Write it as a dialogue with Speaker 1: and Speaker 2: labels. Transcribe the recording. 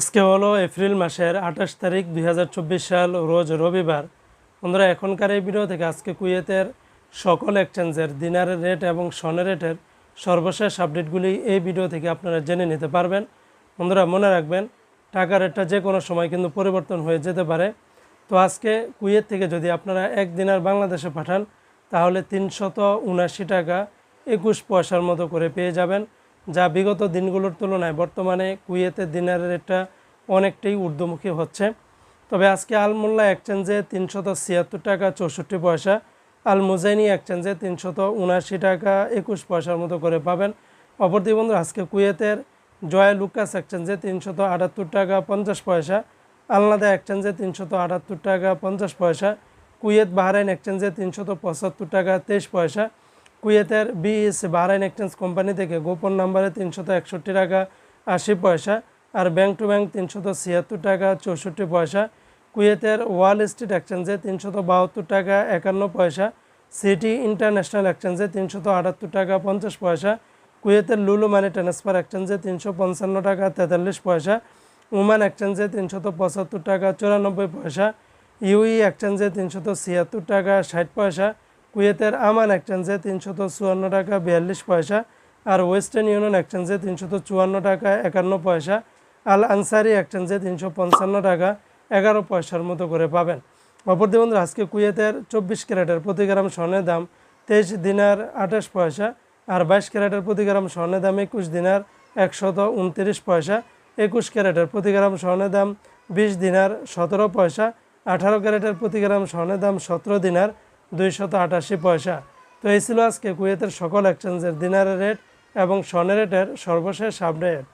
Speaker 1: আজকে হলো এপ্রিল মাসের আঠাশ তারিখ দুই হাজার চব্বিশ সাল, রোজ রবিবার। বন্ধুরা, এখনকার এই ভিডিও থেকে আজকে কুয়েতের সকল এক্সচেঞ্জের দিনারের রেট এবং সনের রেটের সর্বশেষ আপডেটগুলি এই ভিডিও থেকে আপনারা জেনে নিতে পারবেন। বন্ধুরা, মনে রাখবেন, টাকা রেটটা যে কোনো সময় কিন্তু পরিবর্তন হয়ে যেতে পারে। তো আজকে কুয়েত থেকে যদি আপনারা এক দিনার বাংলাদেশে পাঠান, তাহলে তিনশত উনাশি টাকা একুশ পয়সার মতো করে পেয়ে যাবেন। যা বিগত দিনগুলোর তুলনায় বর্তমানে কুয়েতের দিনারের রেটটা অনেকটাই ঊর্ধ্বমুখী হচ্ছে। তবে আজকে আলমোল্লা এক্সচেঞ্জে তিনশত ছিয়াত্তর টাকা চৌষট্টি পয়সা আল মুজাইনি এক্সচেঞ্জে তিনশত উনাশি টাকা একুশ পয়সার মতো করে পাবেন। অপরদিকে বন্ধু আজকে কুয়েতের জয় লুকাস এক্সচেঞ্জে তিনশত আটাত্তর টাকা পঞ্চাশ পয়সা, আলনাদা এক্সচেঞ্জে তিনশত আটাত্তর টাকা পঞ্চাশ পয়সা, কুয়েত বাহরাইন এক্সচেঞ্জে তিনশত পঁচাত্তর টাকা তেইশ পয়সা কুয়েতের বিএস বাহরাইন এক্সচেঞ্জ কোম্পানি থেকে গোপন নাম্বারে তিনশত একষট্টি টাকা আশি পয়সা আর ব্যাংক টু ব্যাংক তিনশত ছিয়াত্তর টাকা চৌষট্টি পয়সা। কুয়েতের ওয়াল স্ট্রিট এক্সচেঞ্জে তিনশত বাহাত্তর টাকা একান্ন পয়সা। সিটি ইন্টারন্যাশনাল এক্সচেঞ্জে তিনশত আটাত্তর টাকা পঞ্চাশ পয়সা। কুয়েতের লুলু মানি ট্রান্সফার এক্সচেঞ্জে তিনশো পঞ্চান্ন টাকা তেতাল্লিশ পয়সা। উমান এক্সচেঞ্জে তিনশত পঁচাত্তর টাকা চুরানব্বই পয়সা। ইউই এক্সচেঞ্জে তিনশত ছিয়াত্তর টাকা ষাট পয়সা। কুয়েতের আমান এক্সচেঞ্জে তিনশত চুয়ান্ন টাকা বিয়াল্লিশ পয়সা আর ওয়েস্টার্ন ইউনিয়ন এক্সচেঞ্জে তিনশত চুয়ান্ন টাকা একান্ন পয়সা। আল আনসারি এক্সচেঞ্জে তিনশো পঞ্চান্ন টাকা এগারো পয়সার মতো করে পাবেন। অপরদি বন্ধু আজকে কুয়েতের চব্বিশ ক্যারেটের প্রতি গ্রাম স্বর্ণের দাম তেইশ দিনার আঠাশ পয়সা আর বাইশ ক্যারেটের প্রতি গ্রাম স্বর্ণের দাম একুশ দিনার একশত উনত্রিশ পয়সা। একুশ ক্যারেটের প্রতি গ্রাম স্বর্ণের দাম বিশ দিনার সতেরো পয়সা। আঠারো ক্যারেটের প্রতি গ্রাম স্বর্ণের দাম সতেরো দিনার দুইশত আটাশি পয়সা। তো এই ছিল আজকে কুয়েতের সকল এক্সচেঞ্জের দিনারের রেট এবং স্বর্ণের রেটের সর্বশেষ আপডেট